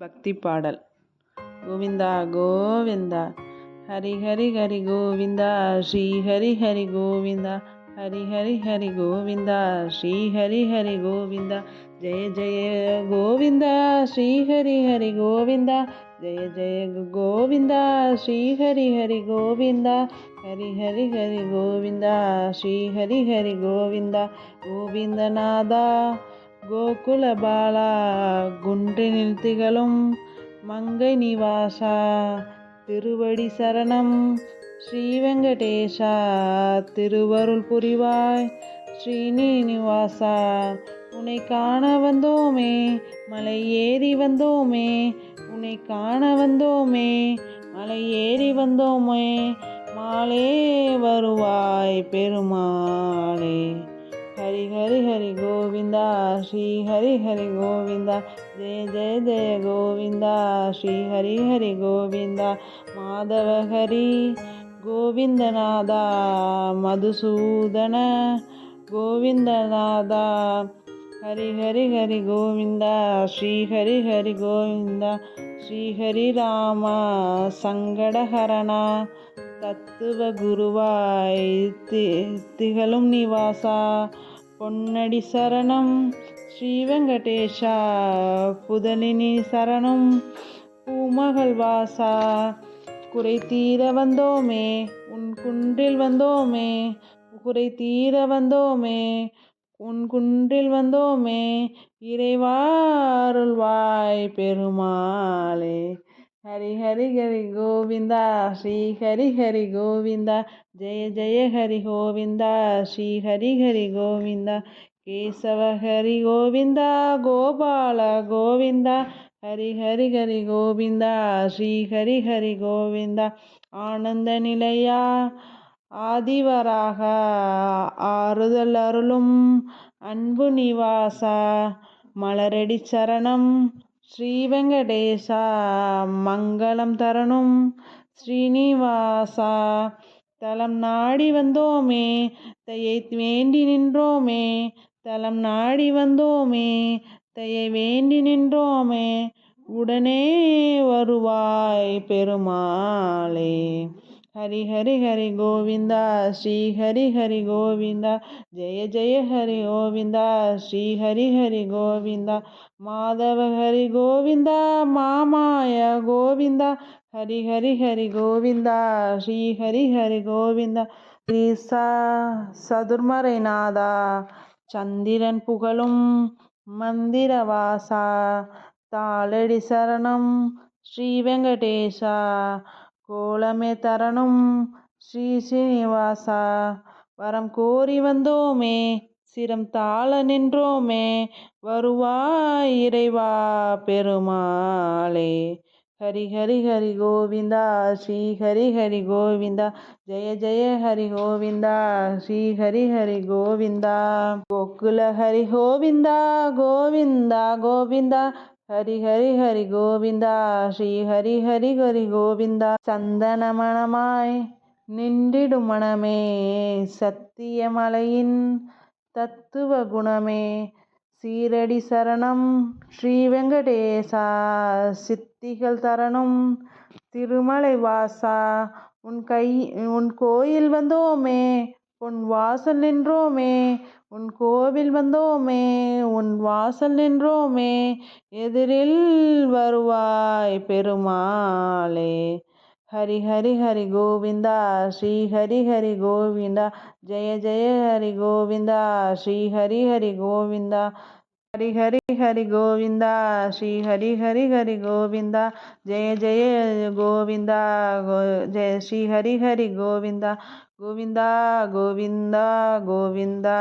பக்தி பாடல். கோவிந்தா கோவிந்தா ஹரி ஹரி ஹரி கோவிந்தா ஸ்ரீ ஹரி ஹரி கோவிந்தா ஹரி ஹரி ஹரி கோவிந்தா ஸ்ரீ ஹரி ஹரி கோவிந்தா ஜெய ஜெய கோவிந்தா ஸ்ரீ ஹரி ஹரி கோவிந்தா ஜெய ஜெய கோவிந்தா ஸ்ரீ ஹரி ஹரி கோவிந்தா ஹரி ஹரி ஹரி கோவிந்தா ஸ்ரீ ஹரி ஹரி கோவிந்தா கோவிந்தநாதா கோகுல பாலா குன்றினில் திகழும் மங்கை நிவாசா திருவடி சரணம். ஸ்ரீ வெங்கடேஷா திருவருள் புரிவாய். ஸ்ரீனிவாசா உன்னை காண வந்தோமே மலை ஏறி வந்தோமே உன்னை காண வந்தோமே மலை ஏறி வந்தோமே மாலே வருவாய் பெருமாளே. ஹரி ஹரி ஹரி கோவிந்தா ஸ்ரீ ஹரி ஹரி கோவிந்தா ஜெய ஜெய ஜெய கோவிந்தா ஸ்ரீ ஹரி ஹரி கோவிந்தா மாதவ ஹரி கோவிந்தநாதா மதுசூதன கோவிந்தநாதா ஹரி ஹரி ஹரி கோவிந்தா ஸ்ரீ ஹரி ஹரி கோவிந்தா ஸ்ரீ ஹரி ராம சங்கடஹரணா தத்துவ குருவாய் திகழும் நிவாசா பொன்னடி சரணம். ஸ்ரீ வெங்கடேஷா புதலினி சரணம். பூமகள் வாசா குறை தீர வந்தோமே உன் குன்றில் வந்தோமே குறை தீர வந்தோமே உன் குன்றில் வந்தோமே இறைவாருள்வாய் பெருமாளே. ஹரி ஹரி ஹரி கோவிந்தா ஸ்ரீ ஹரி ஹரி கோவிந்தா ஜெய ஜெய ஹரி கோவிந்தா ஸ்ரீ ஹரி ஹரி கோவிந்தா கேசவ ஹரி கோவிந்தா கோபால கோவிந்தா ஹரி ஹரி ஹரி கோவிந்தா ஸ்ரீ ஹரி ஹரி கோவிந்தா ஆனந்த நிலையா ஆதிவராக ஆறுதல் அருளும் அன்பு நிவாசா மலரடி சரணம் ஸ்ரீ வெங்கடேசா மங்களம் தரணும். ஸ்ரீனிவாசா தலம் நாடி வந்தோமே தையை வேண்டி நின்றோமே தலம் நாடி வந்தோமே தையை வேண்டி நின்றோமே உடனே வருவாய் பெருமாளே. ஹரி ஹரி ஹரி கோவிந்தா ஸ்ரீ ஹரி ஹரி கோவிந்தா ஜெய ஜெய ஹரி கோவிந்தா ஸ்ரீ ஹரி ஹரி கோவிந்தா மாதவ ஹரி கோவிந்தா மாமாய கோவிந்தா ஹரி ஹரி ஹரி கோவிந்தா ஸ்ரீ ஹரி ஹரி கோவிந்தா ஸ்ரீ ச சதுர்மறைநாதா சந்திரன் புகழும் மந்திரவாசா தாளடி சரணம் ஸ்ரீ வெங்கடேஷா கோலமே தரணும் ஸ்ரீ ஸ்ரீனிவாசா வரம் கோரி வந்தோமே சிரம் தாழ நின்றோமே வருவாய் இறைவா பெருமாளே. ஹரி ஹரி ஹரி கோவிந்தா ஸ்ரீ ஹரி ஹரி கோவிந்தா ஜெய ஜெய ஹரி கோவிந்தா ஸ்ரீ ஹரி ஹரி கோவிந்தா. கோகுல ஹரி கோவிந்தா கோவிந்தா கோவிந்தா ஹரி ஹரி ஹரி கோவிந்தா ஸ்ரீ ஹரி ஹரி ஹரி கோவிந்தா சந்தன மணமாய் நின்றிடும் மனமே சத்தியமலையின் தத்துவ குணமே சீரடி சரணம் ஸ்ரீ வெங்கடேசா சித்திகள் தரணும் திருமலை வாசா உன் கை உன் கோயில் வந்தோமே உன் வாசல் நின்றோமே உன் கோவில் வந்தோமே உன் வாசல் நின்றோமே எதிரில் வருவாய் பெருமாளே. ஹரி ஹரி ஹரி கோவிந்தா ஸ்ரீ ஹரி ஹரி கோவிந்தா ஜெய ஜெய ஹரி கோவிந்தா ஸ்ரீ ஹரி ஹரி கோவிந்தா. ஹரி ஹரி ஹரி கோவிந்தா ஸ்ரீ ஹரி ஹரி ஹரி கோவிந்தா ஜெய ஜெய கோவிந்தா ஜெய ஸ்ரீ ஹரி ஹரி கோவிந்தா கோவிந்தா கோவிந்தா கோவிந்தா